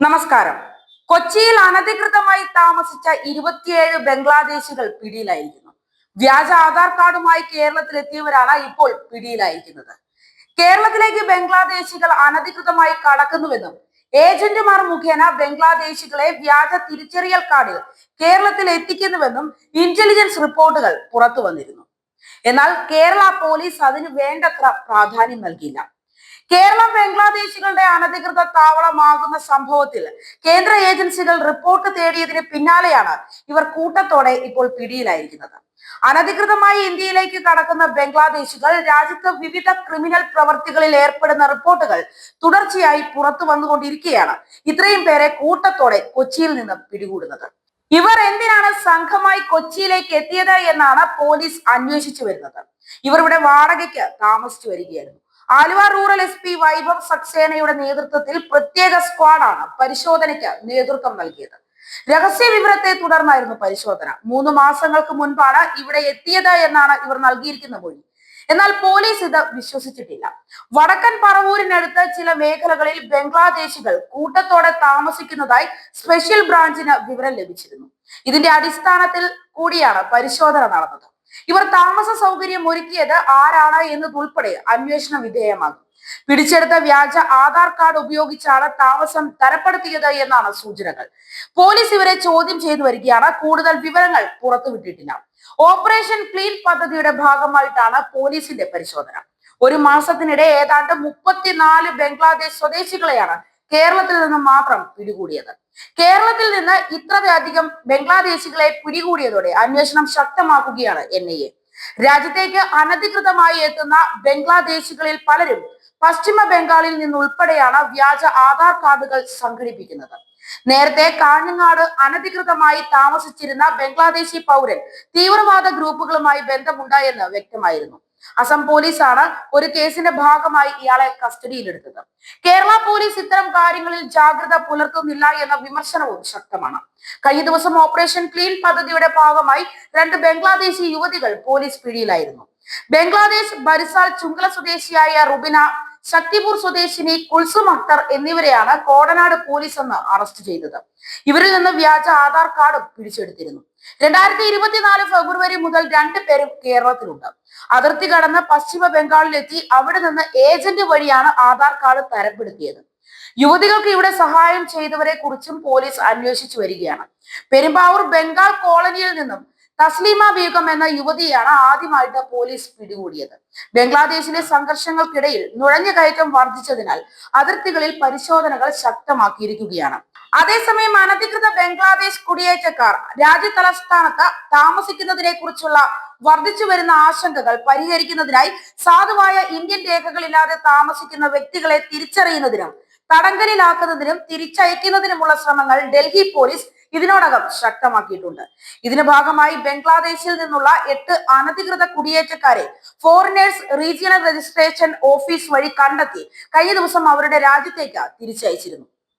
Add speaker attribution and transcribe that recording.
Speaker 1: നമസ്കാരം. കൊച്ചിയിൽ അനധികൃതമായി താമസിച്ച ഇരുപത്തിയേഴ് ബംഗ്ലാദേശികൾ പിടിയിലായിരിക്കുന്നു. വ്യാജ ആധാർ കാർഡുമായി കേരളത്തിൽ കേരളത്തിലെത്തിയവരാണ് ഇപ്പോൾ പിടിയിലായിരിക്കുന്നത്. കേരളത്തിലേക്ക് ബംഗ്ലാദേശികൾ അനധികൃതമായി കടക്കുന്നുവെന്നും ഏജന്റുമാർ മുഖേന ബംഗ്ലാദേശികളെ വ്യാജ തിരിച്ചറിയൽ കാർഡിൽ കേരളത്തിൽ എത്തിക്കുന്നുവെന്നും ഇന്റലിജൻസ് റിപ്പോർട്ടുകൾ പുറത്തു വന്നിരുന്നു എന്നാൽ കേരള പോലീസ് അതിന് വേണ്ടത്ര പ്രാധാന്യം നൽകിയില്ല. കേരളം ബംഗ്ലാദേശികളുടെ അനധികൃത താവളമാകുന്ന സംഭവത്തിൽ കേന്ദ്ര ഏജൻസികൾ റിപ്പോർട്ട് തേടിയതിന് പിന്നാലെയാണ് ഇവർ കൂട്ടത്തോടെ ഇപ്പോൾ പിടിയിലായിരിക്കുന്നത്. അനധികൃതമായി ഇന്ത്യയിലേക്ക് കടക്കുന്ന ബംഗ്ലാദേശികൾ രാജ്യത്ത് വിവിധ ക്രിമിനൽ പ്രവർത്തികളിൽ ഏർപ്പെടുന്ന റിപ്പോർട്ടുകൾ തുടർച്ചയായി പുറത്തു വന്നുകൊണ്ടിരിക്കുകയാണ്. ഇത്രയും പേരെ കൂട്ടത്തോടെ കൊച്ചിയിൽ നിന്ന് പിടികൂടുന്നത്. ഇവർ എന്തിനാണ് സംഘമായി കൊച്ചിയിലേക്ക് എത്തിയത് എന്നാണ് പോലീസ് അന്വേഷിച്ചു വരുന്നത്. ഇവർ ഇവിടെ വാടകയ്ക്ക് താമസിച്ചു വരികയായിരുന്നു. Aluva rural S P Vaibhav സക്സേനയുടെ നേതൃത്വത്തിൽ പ്രത്യേക സ്ക്വാഡാണ് പരിശോധനയ്ക്ക് നേതൃത്വം നൽകിയത്. രഹസ്യ വിവരത്തെ തുടർന്നായിരുന്നു പരിശോധന. മൂന്ന് മാസങ്ങൾക്ക് മുൻപാണ് ഇവിടെ എത്തിയത് എന്നാണ് ഇവർ നൽകിയിരിക്കുന്ന മൊഴി. എന്നാൽ പോലീസ് ഇത് വിശ്വസിച്ചിട്ടില്ല. വടക്കൻ പറവൂരിനടുത്ത് ചില മേഖലകളിൽ ബംഗ്ലാദേശികൾ കൂട്ടത്തോടെ താമസിക്കുന്നതായി സ്പെഷ്യൽ ബ്രാഞ്ചിന് വിവരം ലഭിച്ചിരുന്നു. ഇതിന്റെ അടിസ്ഥാനത്തിൽ കൂടിയാണ് പരിശോധന നടന്നത്. ഇവർ താമസ സൗകര്യം ഒരുക്കിയത് ആരാണ് എന്നതുൾപ്പെടെ അന്വേഷണ വിധേയമാകും പിടിച്ചെടുത്ത വ്യാജ ആധാർ കാർഡ് ഉപയോഗിച്ചാണ് താമസം തരപ്പെടുത്തിയത് എന്നാണ് സൂചനകൾ. പോലീസ് ഇവരെ ചോദ്യം ചെയ്തു വരികയാണ്. കൂടുതൽ വിവരങ്ങൾ പുറത്തുവിട്ടിട്ടില്ല. ഓപ്പറേഷൻ ക്ലീൻ പദ്ധതിയുടെ ഭാഗമായിട്ടാണ് പോലീസിന്റെ പരിശോധന. ഒരു മാസത്തിനിടെ ഏതാണ്ട് മുപ്പത്തിനാല് ബംഗ്ലാദേശ് സ്വദേശികളെയാണ് കേരളത്തിൽ നിന്ന് മാത്രം പിടികൂടിയത്. കേരളത്തിൽ നിന്ന് ഇത്രയധികം ബംഗ്ലാദേശികളെ പിടികൂടിയതോടെ അന്വേഷണം ശക്തമാക്കുകയാണ് എൻ രാജ്യത്തേക്ക് അനധികൃതമായി എത്തുന്ന ബംഗ്ലാദേശികളിൽ പലരും പശ്ചിമ ബംഗാളിൽ നിന്നുൾപ്പെടെയാണ് വ്യാജ ആധാർ കാർഡുകൾ സംഘടിപ്പിക്കുന്നത്. നേരത്തെ കാഞ്ഞങ്ങാട് അനധികൃതമായി താമസിച്ചിരുന്ന ബംഗ്ലാദേശി പൗരൻ തീവ്രവാദ ഗ്രൂപ്പുകളുമായി ബന്ധമുണ്ടായെന്ന് വ്യക്തമായിരുന്നു. അസം പോലീസാണ് ഒരു കേസിന്റെ ഭാഗമായി ഇയാളെ കസ്റ്റഡിയിലെടുത്തത്. കേരള പോലീസ് ഇത്തരം കാര്യങ്ങളിൽ ജാഗ്രത പുലർത്തുന്നില്ല എന്ന വിമർശനവും ശക്തമാണ്. കഴിഞ്ഞ ദിവസം ഓപ്പറേഷൻ ക്ലീൻ പദ്ധതിയുടെ ഭാഗമായി രണ്ട് ബംഗ്ലാദേശി യുവതികൾ പോലീസ് പിടിയിലായിരുന്നു. ബംഗ്ലാദേശ് ബരിസാൽ ചുങ്കല സ്വദേശിയായ റുബിന ശക്തിപൂർ സ്വദേശിനി കുൽസും അക്തർ എന്നിവരെയാണ് കോടനാട് പോലീസ് എന്ന് അറസ്റ്റ് ചെയ്തത്. ഇവരിൽ നിന്ന് വ്യാജ ആധാർ കാർഡും പിടിച്ചെടുത്തിരുന്നു. രണ്ടായിരത്തി ഇരുപത്തിനാല് ഫെബ്രുവരി മുതൽ രണ്ടു പേരും കേരളത്തിലുണ്ട്. അതിർത്തി കടന്ന് പശ്ചിമ ബംഗാളിലെത്തി അവിടെ നിന്ന് ഏജന്റ് വഴിയാണ് ആധാർ കാർഡ് തരപ്പെടുത്തിയത് യുവതികൾക്ക് ഇവിടെ സഹായം ചെയ്തവരെ കുറിച്ചും പോലീസ് അന്വേഷിച്ചു വരികയാണ്. പെരുമ്പാവൂർ ബംഗാൾ കോളനിയിൽ നിന്നും തസ്ലീമ ബീഗം എന്ന യുവതിയാണ് ആദ്യമായിട്ട് പോലീസ് പിടികൂടിയത്. ബംഗ്ലാദേശിലെ സംഘർഷങ്ങൾക്കിടയിൽ നുഴഞ്ഞുകയറ്റം വർദ്ധിച്ചതിനാൽ അതിർത്തികളിൽ പരിശോധനകൾ ശക്തമാക്കിയിരിക്കുകയാണ്. അതേസമയം അനധികൃത ബംഗ്ലാദേശ് കുടിയേറ്റക്കാർ രാജ്യ തലസ്ഥാനത്ത് താമസിക്കുന്നതിനെ കുറിച്ചുള്ള വർദ്ധിച്ചു വരുന്ന ആശങ്കകൾ പരിഹരിക്കുന്നതിനായി സാധുവായ ഇന്ത്യൻ രേഖകളില്ലാതെ താമസിക്കുന്ന വ്യക്തികളെ തിരിച്ചറിയുന്നതിനും തടങ്കലിലാക്കുന്നതിനും തിരിച്ചയക്കുന്നതിനുമുള്ള ശ്രമങ്ങൾ ഡൽഹി പോലീസ് ഇതിനോടകം ശക്തമാക്കിയിട്ടുണ്ട്. ഇതിന് ഭാഗമായി ബംഗ്ലാദേശിൽ നിന്നുള്ള എട്ട് അനധികൃത കുടിയേറ്റക്കാരെ ഫോറിനേഴ്സ് റീജിയണൽ രജിസ്ട്രേഷൻ ഓഫീസ് വഴി കണ്ടെത്തി. കഴിഞ്ഞ ദിവസം അവരുടെ രാജ്യത്തേക്ക് തിരിച്ചയച്ചിരുന്നു.